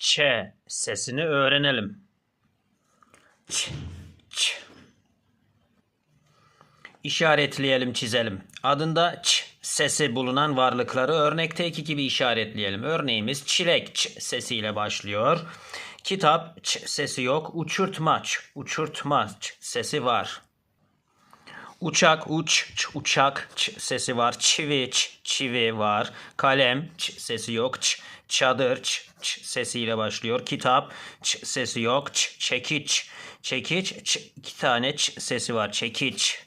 Ç sesini öğrenelim. Ç, ç. İşaretleyelim, çizelim. Adında ç sesi bulunan varlıkları örnekteki gibi işaretleyelim. Örneğimiz çilek ç sesiyle başlıyor. Kitap ç sesi yok. Uçurtma ç, uçurtma ç sesi var. Uçak, uç, ç, uçak, ç sesi var. Çivi, ç, çivi var. Kalem, ç sesi yok. Ç, çadır, ç, ç sesiyle başlıyor. Kitap, ç sesi yok. Ç, çekiç, çekiç, ç, iki tane ç sesi var. Çekiç.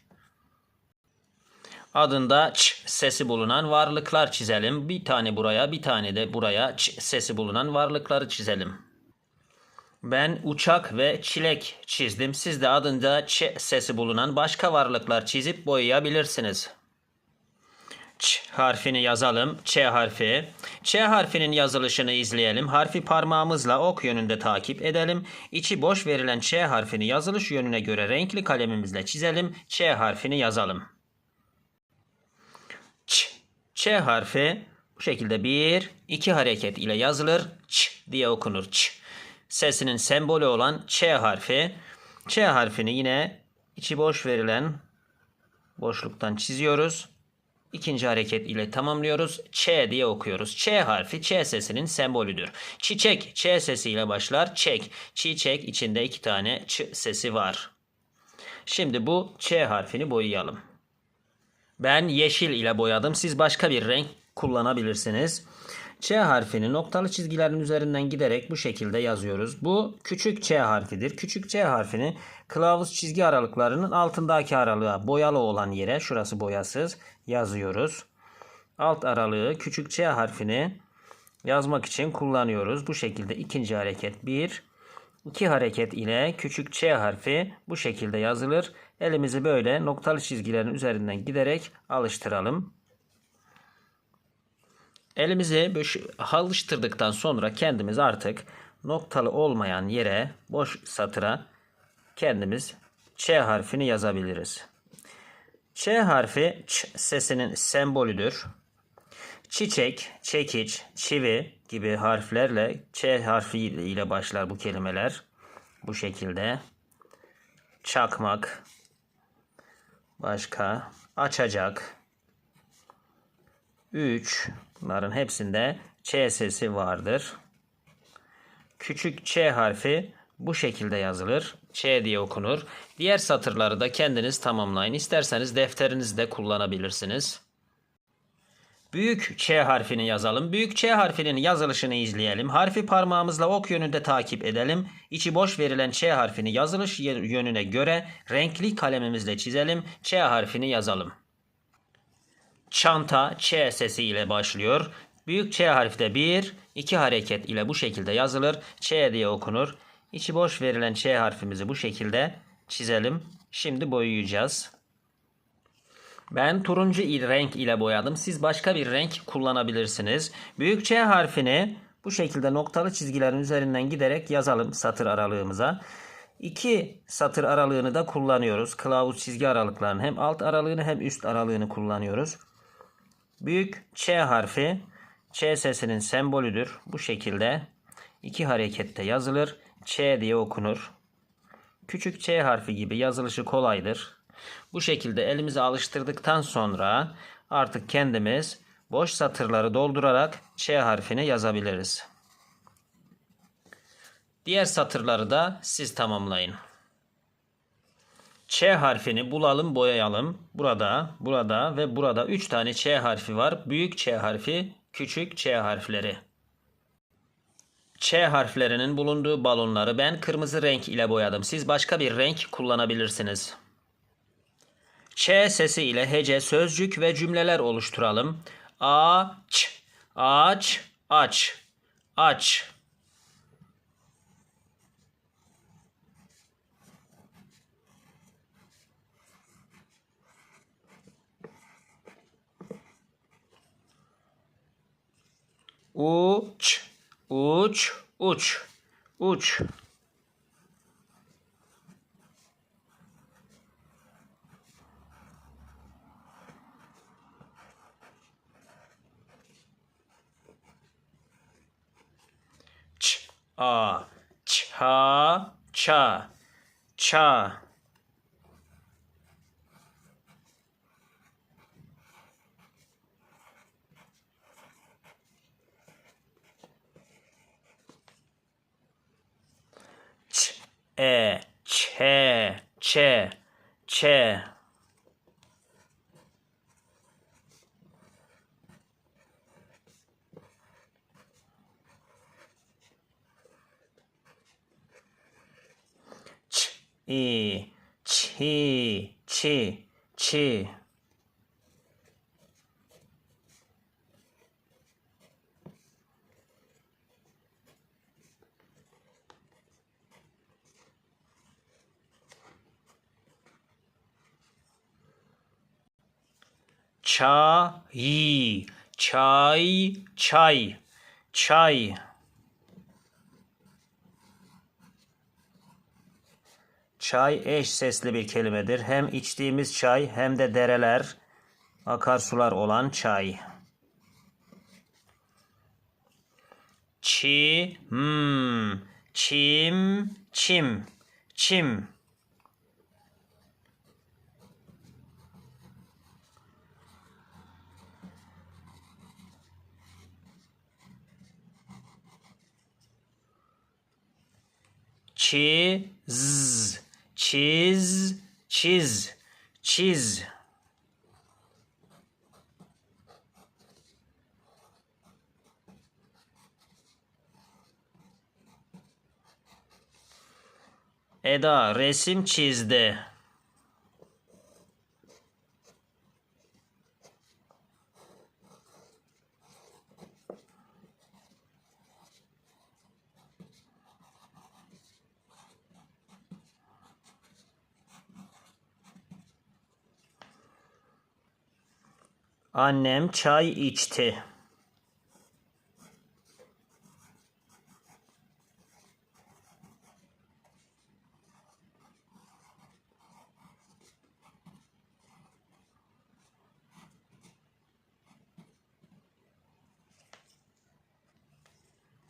Adında ç sesi bulunan varlıklar çizelim. Bir tane buraya, bir tane de buraya ç sesi bulunan varlıkları çizelim. Ben uçak ve çilek çizdim. Siz de adında ç sesi bulunan başka varlıklar çizip boyayabilirsiniz. Ç harfini yazalım. Ç harfi. Ç harfinin yazılışını izleyelim. Harfi parmağımızla ok yönünde takip edelim. İçi boş verilen Ç harfini yazılış yönüne göre renkli kalemimizle çizelim. Ç harfini yazalım. Ç. Ç harfi bu şekilde bir, iki hareket ile yazılır. Ç diye okunur. Ç. Sesinin sembolü olan Ç harfi. Ç harfini yine içi boş verilen boşluktan çiziyoruz. İkinci hareket ile tamamlıyoruz. Ç diye okuyoruz. Ç harfi Ç sesinin sembolüdür. Çiçek Ç sesiyle başlar. Çek. Çiçek içinde iki tane Ç sesi var. Şimdi bu Ç harfini boyayalım. Ben yeşil ile boyadım. Siz başka bir renk kullanabilirsiniz. Ç harfini noktalı çizgilerin üzerinden giderek bu şekilde yazıyoruz. Bu küçük Ç harfidir. Küçük Ç harfini kılavuz çizgi aralıklarının altındaki aralığa boyalı olan yere şurası boyasız yazıyoruz. Alt aralığı küçük Ç harfini yazmak için kullanıyoruz. Bu şekilde ikinci hareket 1 İki hareket ile küçük Ç harfi bu şekilde yazılır. Elimizi böyle noktalı çizgilerin üzerinden giderek alıştıralım. Elimizi alıştırdıktan sonra kendimiz artık noktalı olmayan yere boş satıra kendimiz Ç harfini yazabiliriz. Ç harfi Ç sesinin sembolüdür. Çiçek, çekiç, çivi gibi harflerle Ç harfi ile başlar bu kelimeler. Bu şekilde. Çakmak. Başka. Açacak. 3. Bunların hepsinde Ç sesi vardır. Küçük Ç harfi bu şekilde yazılır. Ç diye okunur. Diğer satırları da kendiniz tamamlayın. İsterseniz defterinizde kullanabilirsiniz. Büyük Ç harfini yazalım. Büyük Ç harfinin yazılışını izleyelim. Harfi parmağımızla ok yönünde takip edelim. İçi boş verilen Ç harfini yazılış yönüne göre renkli kalemimizle çizelim. Ç harfini yazalım. Çanta Ç sesi ile başlıyor. Büyük Ç harfi de bir, iki hareket ile bu şekilde yazılır. Ç diye okunur. İçi boş verilen Ç harfimizi bu şekilde çizelim. Şimdi boyayacağız. Ben turuncu renk ile boyadım. Siz başka bir renk kullanabilirsiniz. Büyük Ç harfini bu şekilde noktalı çizgilerin üzerinden giderek yazalım satır aralığımıza. İki satır aralığını da kullanıyoruz. Kılavuz çizgi aralıklarını hem alt aralığını hem üst aralığını kullanıyoruz. Büyük Ç harfi Ç sesinin sembolüdür. Bu şekilde iki harekette yazılır. Ç diye okunur. Küçük Ç harfi gibi yazılışı kolaydır. Bu şekilde elimizi alıştırdıktan sonra artık kendimiz boş satırları doldurarak Ç harfini yazabiliriz. Diğer satırları da siz tamamlayın. Ç harfini bulalım, boyayalım. Burada, burada ve burada 3 tane Ç harfi var. Büyük Ç harfi, küçük Ç harfleri. Ç harflerinin bulunduğu balonları ben kırmızı renk ile boyadım. Siz başka bir renk kullanabilirsiniz. Ç sesi ile hece, sözcük ve cümleler oluşturalım. Aç, aç, aç, aç. Uç, uç, uç, uç. Ç, A. Ça. Ça. Ça. Ç. E. Çe. Çe. Çe. ç, i, çi, çi, çi. Çay, çay, çay, çay. Çay eş sesli bir kelimedir. Hem içtiğimiz çay hem de dereler, akarsular olan çay. Çi, hmm, çim, çim, çim. Çiz, çiz, çiz, çiz. Eda resim çizdi. Annem çay içti.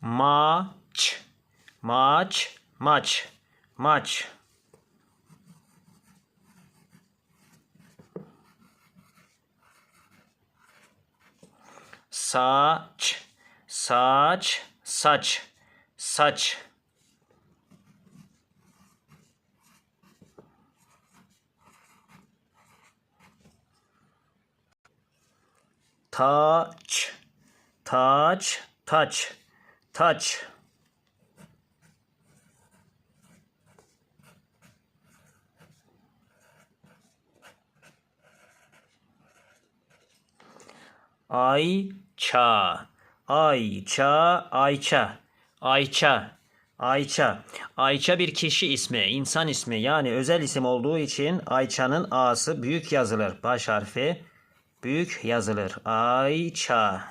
Maç, maç, maç, maç. Saç, saç, saç, saç. Taç, taç, taç, taç. Ayça, Ayça, Ayça, Ayça, Ayça. Ayça bir kişi ismi, insan ismi yani özel isim olduğu için Ayça'nın A'sı büyük yazılır. Baş harfi büyük yazılır. Ayça,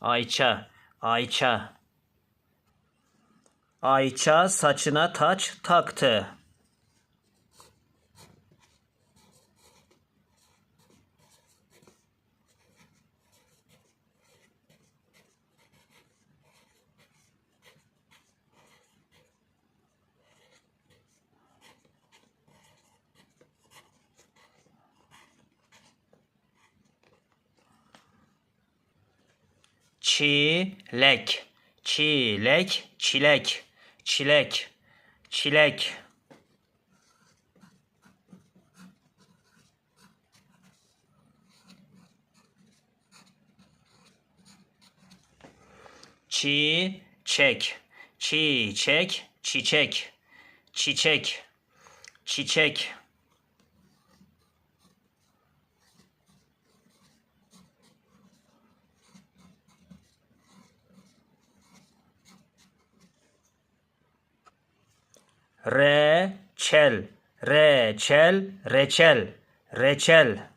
Ayça, Ayça. Ayça saçına taç taktı. Çilek, çilek, çilek, çilek, çilek. Çiçek, çiçek, çiçek, çiçek, çiçek. Reçel, reçel, reçel, reçel.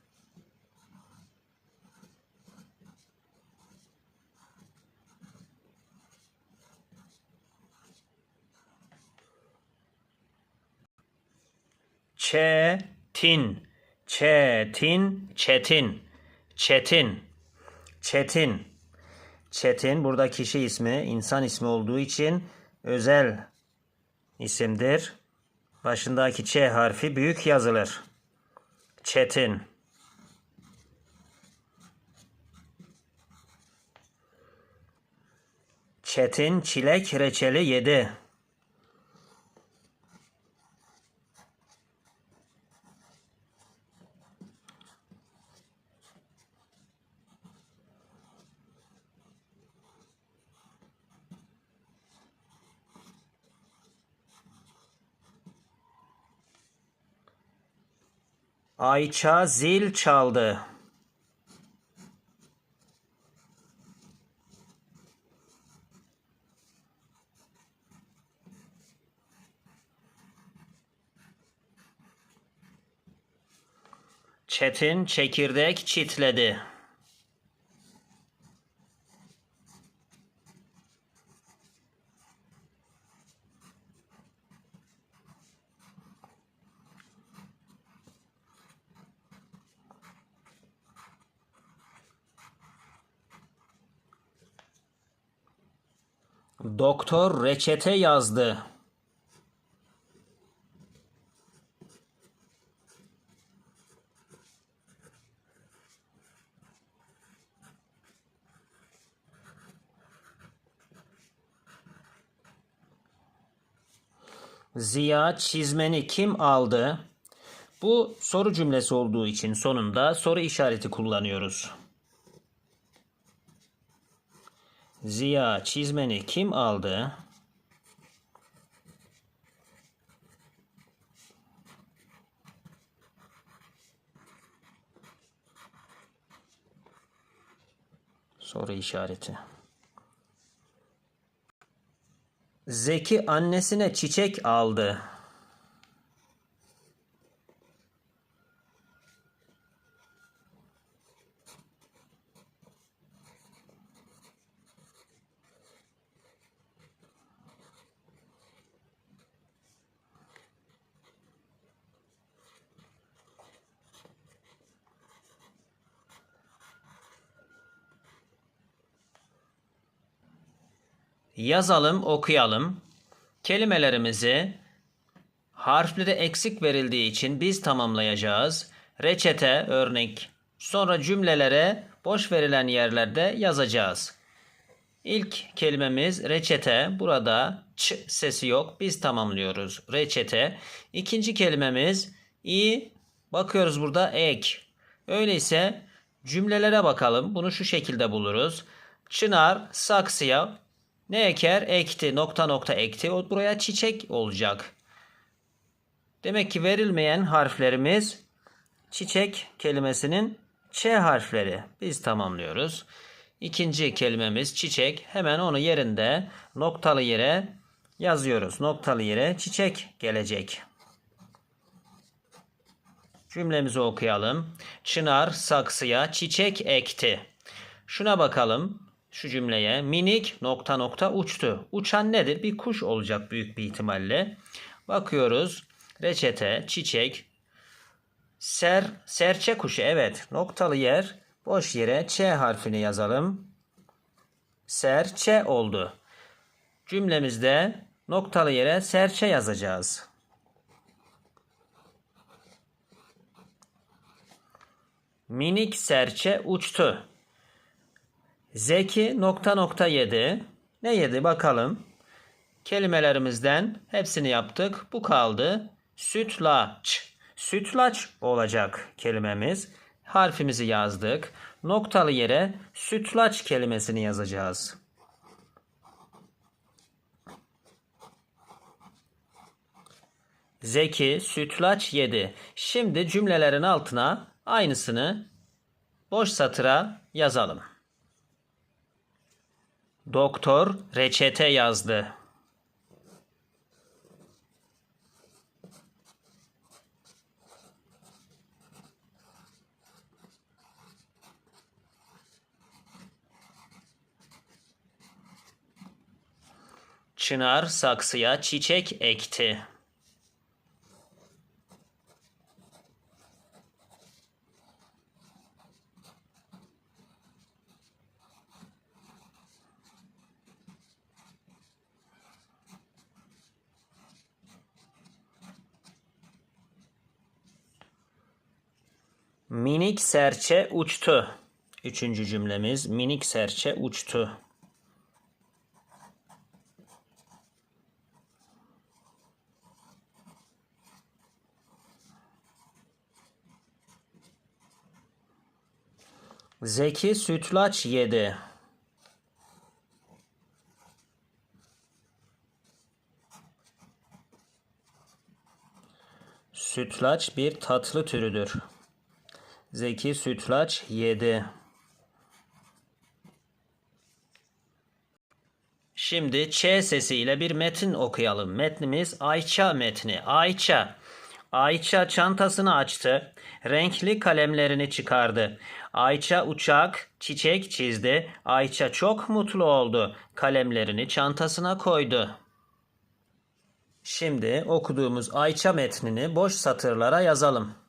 Çetin, çetin, çetin, çetin, çetin. Çetin burada kişi ismi, insan ismi olduğu için özel isimdir. Başındaki Ç harfi büyük yazılır. Çetin. Çetin çilek reçeli yedi. Ayça zil çaldı. Çetin çekirdek çitledi. Doktor reçete yazdı. Ziya çizmeni kim aldı? Bu soru cümlesi olduğu için sonunda soru işareti kullanıyoruz. Ziya çizmeni kim aldı? Soru işareti. Zeki annesine çiçek aldı. Yazalım, okuyalım. Kelimelerimizi harfleri eksik verildiği için biz tamamlayacağız. Reçete, örnek. Sonra cümlelere boş verilen yerlerde yazacağız. İlk kelimemiz reçete. Burada ç sesi yok. Biz tamamlıyoruz. Reçete. İkinci kelimemiz i. Bakıyoruz burada ek. Öyleyse cümlelere bakalım. Bunu şu şekilde buluruz. Çınar saksıya ne eker? Ekti. Nokta nokta ekti. O buraya çiçek olacak. Demek ki verilmeyen harflerimiz çiçek kelimesinin Ç harfleri. Biz tamamlıyoruz. İkinci kelimemiz çiçek. Hemen onu yerinde noktalı yere yazıyoruz. Noktalı yere çiçek gelecek. Cümlemizi okuyalım. Çınar saksıya çiçek ekti. Şuna bakalım şu cümleye minik nokta nokta uçtu. Uçan nedir? Bir kuş olacak büyük bir ihtimalle. Bakıyoruz. Reçete, çiçek, ser, serçe kuşu. Evet. Noktalı yer. Boş yere Ç harfini yazalım. Serçe oldu. Cümlemizde noktalı yere serçe yazacağız. Minik serçe uçtu. Zeki nokta nokta yedi. Ne yedi bakalım. Kelimelerimizden hepsini yaptık. Bu kaldı. Sütlaç. Sütlaç olacak kelimemiz. Harfimizi yazdık. Noktalı yere sütlaç kelimesini yazacağız. Zeki sütlaç yedi. Şimdi cümlelerin altına aynısını boş satıra yazalım. Doktor reçete yazdı. Çınar saksıya çiçek ekti. Minik serçe uçtu. Üçüncü cümlemiz minik serçe uçtu. Zeki sütlaç yedi. Sütlaç bir tatlı türüdür. Zeki sütlaç yedi. Şimdi Ç sesiyle bir metin okuyalım. Metnimiz Ayça metni. Ayça. Ayça çantasını açtı. Renkli kalemlerini çıkardı. Ayça uçak, çiçek çizdi. Ayça çok mutlu oldu. Kalemlerini çantasına koydu. Şimdi okuduğumuz Ayça metnini boş satırlara yazalım.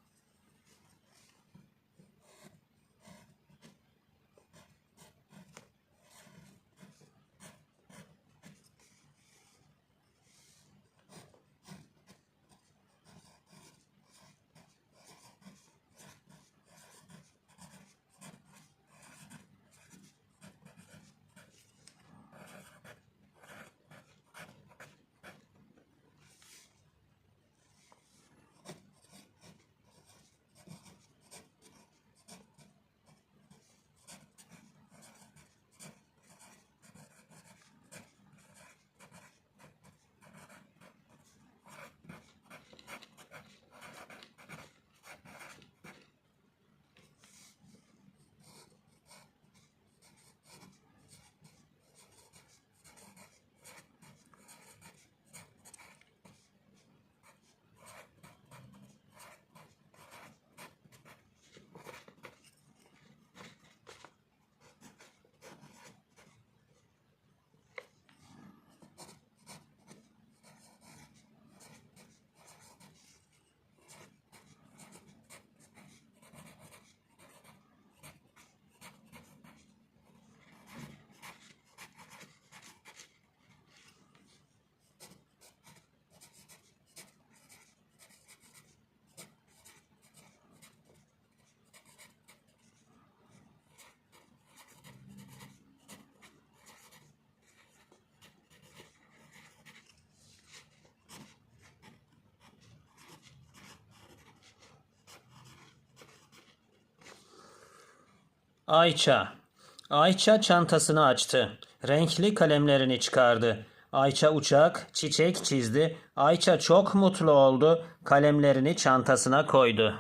Ayça. Ayça çantasını açtı. Renkli kalemlerini çıkardı. Ayça uçak, çiçek çizdi. Ayça çok mutlu oldu. Kalemlerini çantasına koydu.